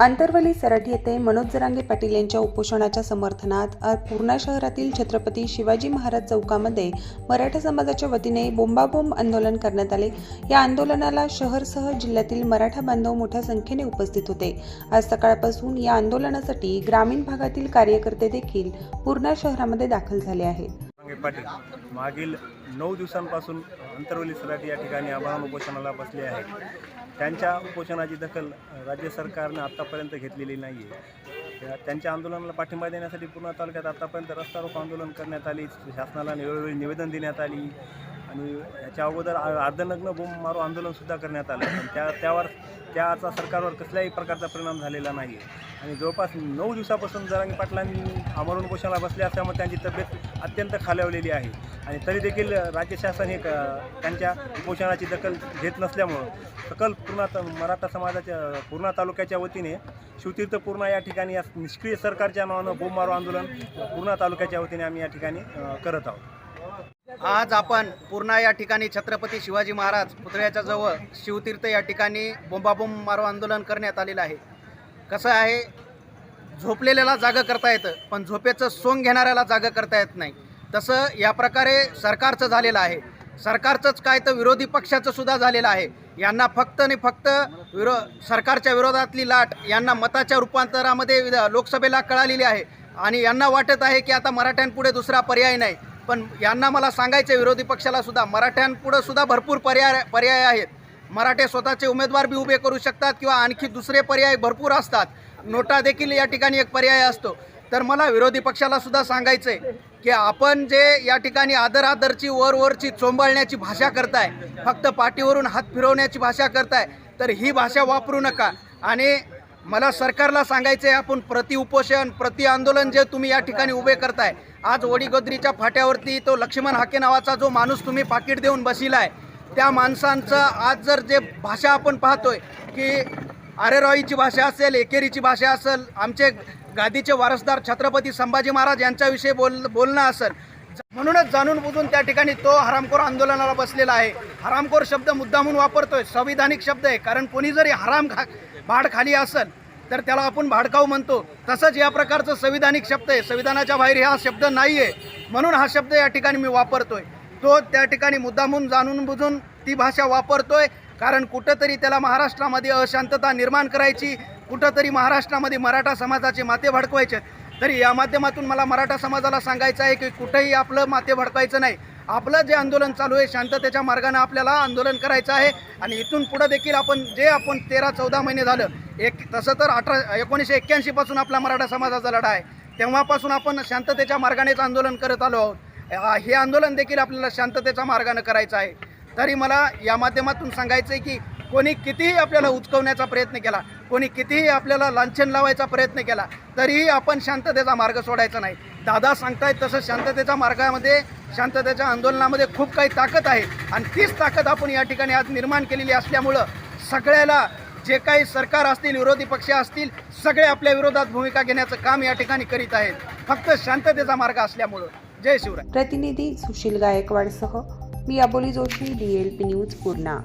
आंतरवली सराठी येथे मनोज जरांगे पाटील यांच्या उपोषणाच्या समर्थनात पूर्णा शहरातील छत्रपती शिवाजी महाराज चौकामध्ये मराठा समाजाच्या वतीने बोंबाबोंब आंदोलन करण्यात आले. या आंदोलनाला शहरसह जिल्ह्यातील मराठा बांधव मोठ्या संख्येने उपस्थित होते. आज सकाळपासून या आंदोलनासाठी ग्रामीण भागातील कार्यकर्ते देखील पूर्णा शहरामध्ये दाखल झाले आहेत. पाटील मागील नऊ दिवसांपासून अंतरवली सराटी या ठिकाणी आभार उपोषणाला बसले आहेत. त्यांच्या उपोषणाची दखल राज्य सरकारनं आत्तापर्यंत घेतलेली नाही आहे त्या- त्यांच्या आंदोलनाला पाठिंबा देण्यासाठी पूर्ण तालुक्यात आत्तापर्यंत रस्ता रोको आंदोलन करण्यात आली शासनाला वेळोवेळी निवेदन देण्यात आली आणि याच्या अगोदर आ- अर्धनग्न बोंब मारो आंदोलनसुद्धा करण्यात आलं. त्या त्यावर त्याचा सरकारवर कसल्याही प्रकारचा परिणाम झालेला नाही आहे आणि जवळपास नऊ दिवसापासून जरांगी पाटलांनी अमरून उपोषणाला बसले असल्यामुळे त्यांची तब्येत अत्यंत खालावलेली आहे. आणि तरी देखील राज्य शासन हे क- त्यांच्या उपोषणाची दखल घेत नसल्यामुळं सकल पूर्णा मराठा समाजाच्या पूर्णा तालुक्याच्या वतीने शिवतीर्थ पूर्णा या ठिकाणी या निष्क्रिय सरकारच्या नावानं बोंब मारो आंदोलन पूर्णा तालुक्याच्या वतीने आम्ही या ठिकाणी करत आहोत. आज आपण पूर्णा या ठिकाणी छत्रपती शिवाजी महाराज पुतळ्याच्या जवळ शिवतीर्थ या ठिकाणी बोंबाबोंब मारो आंदोलन करण्यात आलेलं आहे. कसं आहे झोपलेल्याला जागं करता येतं पण झोपेचं सोंग घेणाऱ्याला जागं करता येत नाही. तसं या प्रकारे सरकारचं झालेलं आहे. सरकारचंच काय तर विरोधी पक्षाचं सुद्धा झालेलं आहे. यांना फक्त आणि फक्त विरो सरकारच्या विरोधातली लाट यांना मताच्या रूपांतरामध्ये लोकसभेला कळालेली आहे. आणि यांना वाटत आहे की आता मराठ्यांपुढे दुसरा पर्याय नाही. पण यांना मला सांगायचं आहे विरोधी पक्षाला सुद्धा. मराठ्यांपुढं सुद्धा भरपूर पर्याय पर्याय आहेत. मराठे स्वतःचे उमेदवार बी उभे करू शकतात किंवा आणखी दुसरे पर्याय भरपूर असतात. नोटा देखील या ठिकाणी एक पर्याय असतो. तर मला विरोधी पक्षाला सुद्धा सांगायचं आहे की आपण जे या ठिकाणी आदर आदरची वरवरची चोंबाळण्याची भाषा करताय फक्त पाठीवरून हात फिरवण्याची भाषा करताय तर ही भाषा वापरू नका. आणि मला सरकारला सांगायचं आहे आपण प्रति उपोषण प्रति आंदोलन जे तुम्ही या ठिकाणी उभे करताय आज वडीगोद्रीच्या फाट्यावरती तो लक्ष्मण हाके नावाचा जो माणूस तुम्ही पाकिट देऊन बसिलाय त्या माणसांचं आज जर जे भाषा आपण पाहतोय की आरेरॉईची भाषा असेल एकेरीची भाषा असेल आमचे गादीचे वारसदार छत्रपती संभाजी महाराज यांच्याविषयी बोल बोलणं असेल म्हणूनच जाणून बुजून त्या ठिकाणी तो हरामखोर आंदोलनाला बसलेला आहे. हरामखोर शब्द मुद्दामून वापरतोय संविधानिक शब्द आहे कारण कोणी जरी हराम खा भाड खाली असेल तर त्याला आपण भाडकाऊ म्हणतो. तसंच या प्रकारचं संविधानिक शब्द आहे. संविधानाच्या बाहेर हा शब्द नाही आहे म्हणून हा शब्द या ठिकाणी मी वापरतोय. तो त्या ठिकाणी मुद्दामून जाणून बुजून ती भाषा वापरतोय. कारण कुठंतरी त्याला महाराष्ट्रामध्ये अशांतता निर्माण करायची कुठंतरी महाराष्ट्रामध्ये मराठा समाजाचे माते भडकवायचे तरी या माध्यमातून मला मराठा समाजाला सांगायचं आहे की कुठेही आपलं माते भडकवायचं नाही. आपलं जे आंदोलन चालू आहे शांततेच्या मार्गाने आपल्याला आंदोलन करायचं आहे. आणि इथून पुढं देखील आपण जे आपण तेरा चौदा महिने झालं एक तसं तर अठरा एकोणीसशे एक्क्याऐंशीपासून आपला मराठा समाजाचा लढा आहे. तेव्हापासून आपण शांततेच्या मार्गानेच आंदोलन करत आलो आहोत. हे आंदोलन देखील आपल्याला शांततेच्या मार्गाने करायचं आहे. तरी मला या माध्यमातून सांगायचं आहे की कोणी कितीही आपल्याला उचकवण्याचा प्रयत्न केला कोणी कितीही आपल्याला लांछन लावायचा प्रयत्न केला तरीही आपण शांततेचा मार्ग सोडायचा नाही. दादा सांगतायत तसं शांततेच्या मार्गामध्ये शांततेच्या आंदोलनामध्ये खूप काही ताकद आहे. आणि तीच ताकद आपण या ठिकाणी आज निर्माण केलेली असल्यामुळं सगळ्याला जे काही सरकार असतील विरोधी पक्ष असतील सगळे आपल्या विरोधात भूमिका घेण्याचं काम या ठिकाणी करीत आहेत. फक्त शांततेचा मार्ग असल्यामुळं. जय शिवराय. प्रतिनिधी सुशील गायकवाडसह मी Aboli Joshi D L P news Purna.